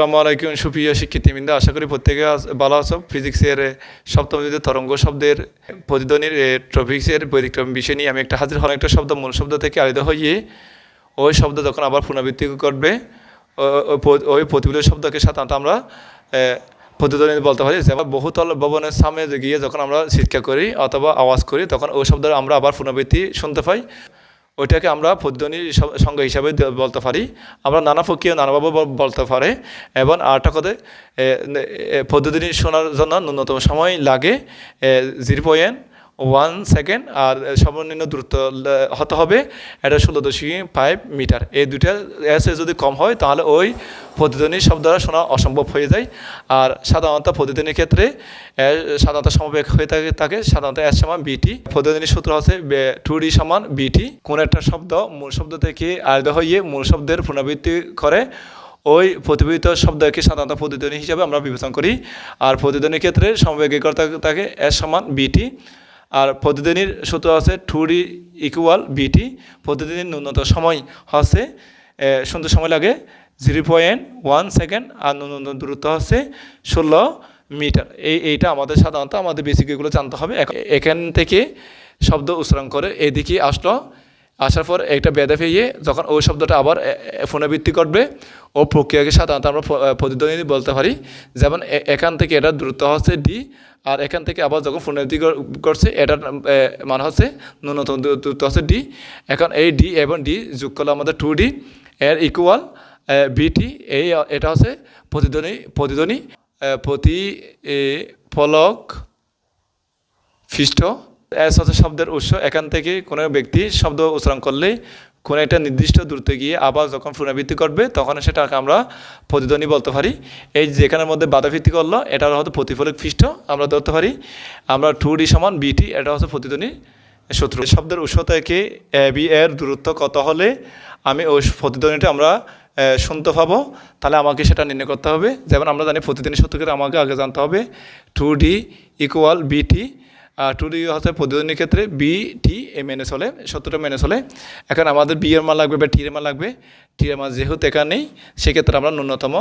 আসসালামু আলাইকুম, সুপ্রিয় শিক্ষার্থীবৃন্দ। আশা করি প্রত্যেকে ভালো আছো। ফিজিক্সের সপ্তম তরঙ্গ শব্দের প্রতিধ্বনির ট্রফিক্সের ব্যতিক্রম বিষয় নিয়ে আমি একটা হাজির হলাম। একটা শব্দ, মূল শব্দ থেকে আলাদা হয়ে ওই শব্দ যখন আবার পুনরাবৃত্তি করবে ওই প্রতিফলিত শব্দকে সাধারণত আমরা প্রতিধ্বনি বলতে পারি। যেমন বহুতল ভবনের সামনে গিয়ে যখন আমরা শিক্ষা করি অথবা আওয়াজ করি, তখন ওই শব্দ আমরা আবার পুনরাবৃত্তি শুনতে পাই। ওইটাকে আমরা সঙ্গে সংজ্ঞা হিসাবে বলতে পারি। আমরা নানা প্রক্রিয়া নানাভাবে বলতে পারে। এবং আরেকটা কথা প্রতিধ্বনি শোনার জন্য ন্যূনতম সময় লাগে জিরো পয়েন্ট ওয়ান সেকেন্ড আর সর্বনিম্ন দূরত্ব হতে হবে এটা ষোলো দশমিক ফাইভ মিটার। এই দুইটা এসে যদি কম হয়, তাহলে ওই প্রতিধ্বনি শব্দটা শোনা অসম্ভব হয়ে যায়। আর সাধারণত প্রতিধ্বনির ক্ষেত্রে সাধারণত সমবেগ হয়ে থাকে থাকে, সাধারণত এস সমান বিটি প্রতিধ্বনির সূত্র হচ্ছে টু ডি সমান বিটি কোন একটা শব্দ মূল শব্দ থেকে আলাদা হয়ে মূল শব্দের পুনরাবৃত্তি করে, ওই প্রতিফলিত শব্দকে সাধারণত প্রতিধ্বনি হিসাবে আমরা বিবেচনা করি। আর প্রতিধ্বনির ক্ষেত্রে সমবেগীকরতা থাকে এস সমান বিটি আর প্রতিদিনের সূত্র আছে ঠুরি ইকুয়াল বিটি প্রতিদিনের ন্যূনতম সময় হচ্ছে সুন্দর সময় লাগে জিরো পয়েন্ট ওয়ান সেকেন্ড আর ন্যূনতম দূরত্ব হচ্ছে ষোলো মিটার। এই, এইটা আমাদের সাধারণত আমাদের বেসিক এগুলো জানতে হবে। এখ- এখান থেকে শব্দ উচ্চারণ করে এদিকে আসলো আসার পর একটা বেদা পেয়ে যখন ওই শব্দটা আবার পুনরাবৃত্তি করবে ও প্রক্রিয়াকে সাধারণত আমরা প- আহ, প্রতিধ্বনি বলতে পারি। যেমন এখান থেকে এটার দূরত্ব হচ্ছে ডি আর এখান থেকে আবার যখন পুনরাবৃত্তি কর- করছে এটার মান হচ্ছে ন্যূনতম দূর- দূরত্ব হচ্ছে ডি। এখন এই ডি এবং ডি যোগ করলে আমাদের টু ডি এর ইকুয়াল বিটি এই এটা হচ্ছে প্রতিধ্বনি এ, প্রতি ফলক ফিষ্ট এস হচ্ছে শব্দের উৎস। এখান থেকে কোনো ব্যক্তি শব্দ উচ্চারণ করলেই কোনো একটা নির্দিষ্ট দূরত্বে গিয়ে আবার যখন পুনরাবৃত্তি করবে, তখন সেটাকে আমরা প্রতিধ্বনি বলতে পারি। এই যেখানের মধ্যে বাধা ভিত্তি করল, এটা হচ্ছে প্রতিফলক পৃষ্ঠ, আমরা ধরতে পারি। আমরা টু ডি সমান বিটি এটা হচ্ছে প্রতিধ্বনি শত্রু শব্দের উৎস থেকে এ বি এর দূরত্ব কত হলে আমি ওই প্রতিধ্বনিটা আমরা শুনতে পাবো। তাহলে আমাকে সেটা নির্ণয় করতে হবে। যেমন আমরা জানি প্রতিদিনের সূত্রকে আমাকে আগে জানতে হবে। Two D equal BT two D হচ্ছে প্রতিদ্বন্দ্বীর ক্ষেত্রে বি টি এ মেনে চলে সত্তরটা মেনে চলে এখন আমাদের বি এর মান লাগবে বা টি এর মান লাগবে। টি এর মান যেহেতু এখানে নেই, সেক্ষেত্রে আমরা ন্যূনতম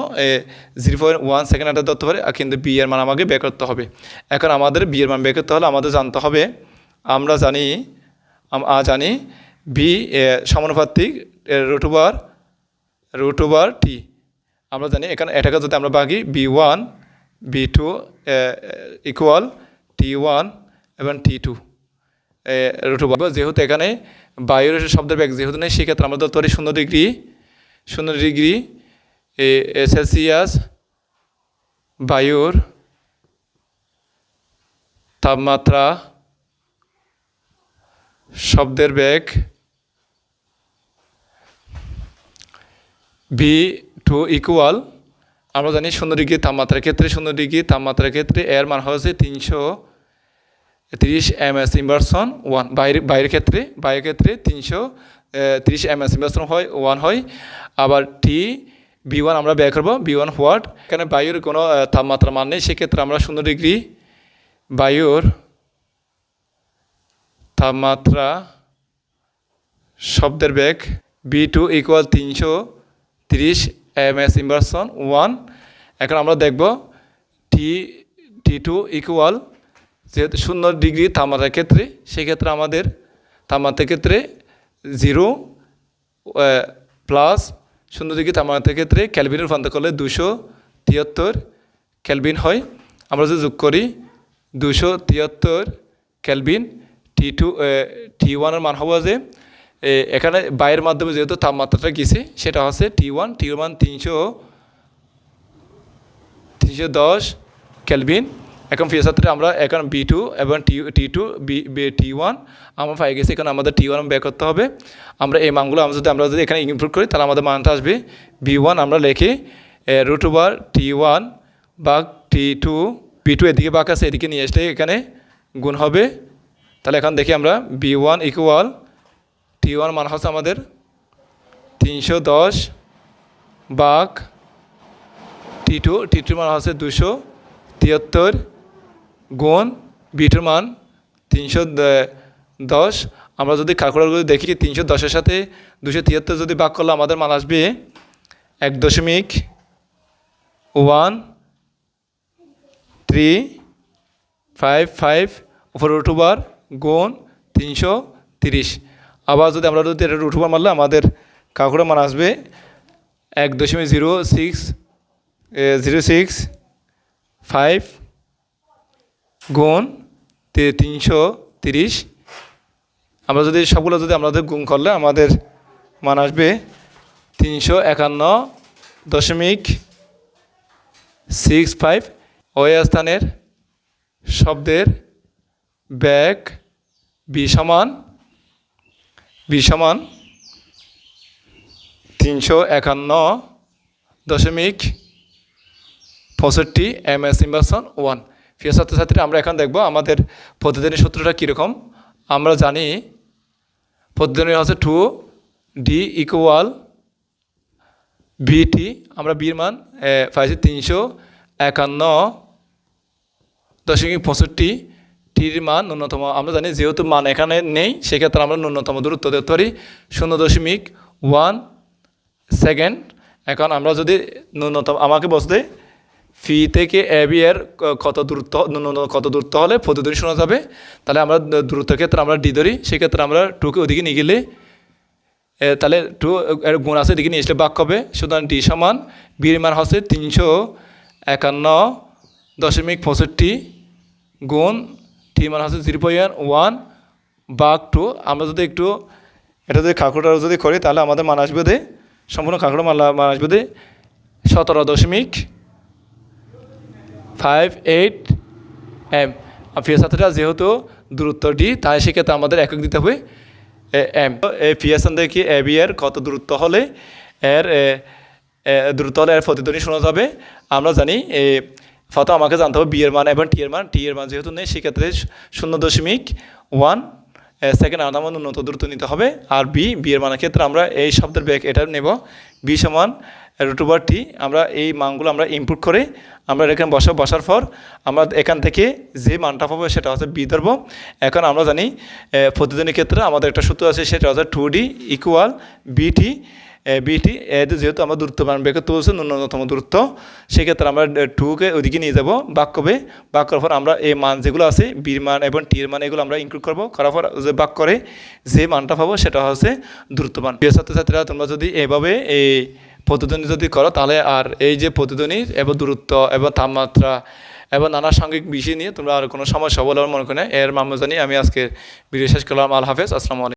জিরো পয়েন্ট ওয়ান সেকেন্ড এটা ধরতে পারি। কিন্তু বি এর মান আমাকে বের করতে হবে। এখন আমাদের বি এর মান বের করতে হলে আমাদের জানতে হবে, আমরা জানি জানি বি সমানুপাতিক root over root over T আমরা জানি এখানে এটাকে যদি আমরা ভাগি B one B two equal T one এবং টি টু রুট যেহেতু এখানে বায়ুর শব্দের ব্যাগ যেহেতু নেই, সেক্ষেত্রে আমরা পারি শূন্য ডিগ্রি শূন্য ডিগ্রি সেলসিয়াস বায়ুর তাপমাত্রা শব্দের বেগ ভি টু ইকুয়াল আমরা জানি শূন্য ডিগ্রি তাপমাত্রার ক্ষেত্রে, শূন্য ডিগ্রি তাপমাত্রার ক্ষেত্রে এর মান হচ্ছে তিনশো তিরিশ এম এস ইনভার্সন ওয়ান বাইরে, বাইরের ক্ষেত্রে বাইরের ক্ষেত্রে তিনশো তিরিশ এম এস ইনভার্সন হয় ওয়ান হয়। আবার টি বি ওয়ান আমরা ব্যয় করব বি ওয়ান হোয়াট এখানে বায়ুর কোনো তাপমাত্রা মান নেই, সেক্ষেত্রে আমরা শূন্য ডিগ্রি বায়ুর তাপমাত্রা শব্দের বেগ বি টু ইকুয়াল তিনশো তিরিশ এম এস ইনভার্সন ওয়ান এখন আমরা দেখব টি টি টু ইকুয়াল যেহেতু শূন্য ডিগ্রি তাপমাত্রার ক্ষেত্রে, সেক্ষেত্রে আমাদের তাপমাত্রার ক্ষেত্রে জিরো প্লাস শূন্য ডিগ্রি তাপমাত্রার ক্ষেত্রে ক্যালভিনে রূপান্তর করলে দুশো তিয়াত্তর ক্যালভিন হয়। আমরা যদি যোগ করি দুশো তিয়াত্তর ক্যালভিন, টি টু টি ওয়ানের মান হব যে এখানে বাইরের মাধ্যমে যেহেতু তাপমাত্রাটা গেছে, সেটা হচ্ছে টি ওয়ান টি ওয়ান তিনশো তিনশো দশ ক্যালভিন এখন ফিয়াসাত্রে আমরা, এখন বি টু এবং T T two B T one আমরা পাই গেছি, এখন আমাদের টি ওয়ান বের করতে হবে। আমরা এই মানগুলো, আমরা যদি আমরা যদি এখানে ইনক্লুড করি, তাহলে আমাদের মানটা আসবে বি ওয়ান আমরা লিখি রুট ওভার টি ওয়ান বা টি টু বি টু এদিকে বাক আছে, এদিকে নিয়ে আসলে এখানে গুণ হবে। তাহলে এখন দেখি আমরা B one equal T one মান হচ্ছে আমাদের তিনশো দশ বাঘ টি টু টি টু মান হচ্ছে দুশো তিয়াত্তর। গুণ, বিটুর মান তিনশো দশ। আমরা যদি ক্যালকুলেটর দেখি তিনশো দশের সাথে দুশো তিয়াত্তর যদি ভাগ করলে আমাদের মান আসবে এক দশমিক ওয়ান থ্রি ফাইভ ফাইভ উপরে রুট ওভার গুণ তিনশো তিরিশ। আবার যদি আমরা যদি এটা রুট ওভার মারলে আমাদের কাকুরা মান আসবে এক দশমিক zero six zero six five গুণ তিনশো তিরিশ। আমরা যদি সবগুলো যদি আমাদের গুণ করলে আমাদের মান আসবে তিনশো একান্ন দশমিক সিক্স ফাইভ। ওই স্থানের শব্দের ব্যাগ বি সমান বি সমান তিনশো একান্ন দশমিক পঁয়ষট্টি এম এস ইনভার্সন ওয়ান। প্রিয় ছাত্রছাত্রী আমরা এখন দেখব আমাদের প্রতিদিনের সূত্রটা কীরকম। আমরা জানি প্রতিদিনের হচ্ছে টু ডি ইকুয়াল বিটি আমরা বির মান পাইছি তিনশো একান্ন দশমিক পঁয়ষট্টি টির মান ন্যূনতম। আমরা জানি যেহেতু মান এখানে নেই, সেক্ষেত্রে আমরা ন্যূনতম দূরত্ব দেখতে পারি শূন্য দশমিক ওয়ান সেকেন্ড এখন আমরা যদি ন্যূনতম, আমাকে বসতে ফি থেকে এ, বি কত দূরত্ব কত দূরত্ব হলে প্রতিদিন শোনা যাবে তাহলে আমরা দূরত্বের ক্ষেত্রে আমরা ডি ধরি, সেক্ষেত্রে আমরা টুকে ওদিকে নিয়ে গেলে তাহলে টু, এর গুণ আছে এদিকে নিয়ে আসলে বাক হবে। সুতরাং ডি সমান বির মান হচ্ছে তিনশো একান্ন দশমিক পঁয়ষট্টি গুণ টি মান হচ্ছে জিরো পয়েন্ট ওয়ান বাক টু। আমরা যদি একটু এটা যদি কাঁকড়া যদি করি, তাহলে আমাদের মান আসবে সম্পূর্ণ কাঁকড়া মান আসবে সতেরো দশমিক ফাইভ এইট এম আর পিএসআরটা যেহেতু দূরত্ব ডি তাই সেক্ষেত্রে আমাদের একক দিতে হবে এম এই পিএসএন দেখি এ বি এর কত দূরত্ব হলে এর দূরত্ব হলে এর প্রতিধ্বনি শোনা যাবে আমরা জানি এ, ফত আমাকে জানতে হবে বি এর মান এবং টি এর মান টি এর মান যেহেতু নেই, সেক্ষেত্রে শূন্য দশমিক ওয়ান সেকেন্ড আলাদা মান উন্নত দূরত্ব নিতে হবে, আর বি বি এর মানের ক্ষেত্রে আমরা এই শব্দের ব্যাগ এটা নেব বি সমান রুট ওভার টি, আমরা এই মানগুলো আমরা ইনপুট করে আমরা এখানে বসা, বসার পর আমরা এখান থেকে যে মানটা পাবো সেটা হচ্ছে বি এখন আমরা জানি প্রতিদিনের ক্ষেত্রে আমাদের একটা সূত্র আছে সেটা হচ্ছে টু ডি ইকুয়াল বিটি বিটি এতে যেহেতু আমরা দূরত্ব মান বের করতে বলছে, ন্যূনতম দূরত্ব, সেক্ষেত্রে আমরা টুকে ওদিকে নিয়ে যাব বাক করবে বাক পর আমরা এই মান যেগুলো আছে বির মান এবং টির মান এগুলো আমরা ইনক্লুড করব। করার পর যে বাক করে যে মানটা পাবো সেটা হচ্ছে দূরত্ব মান। প্রিয় ছাত্রছাত্রীরা, তোমরা যদি এভাবে এই প্রতিধ্বনি যদি করো, তাহলে আর এই যে প্রতিদ্বন্দ্বী এবং দূরত্ব এবং তাপমাত্রা এবং নানা সাংঘিক বিষয় নিয়ে তোমরা আর কোনো সমস্যা বলে মনে করে এর মামলা জানিয়ে আমি আজকে ভিডিও শেষ করলাম। আল হাফেজ। আসসালামু আলাইকুম।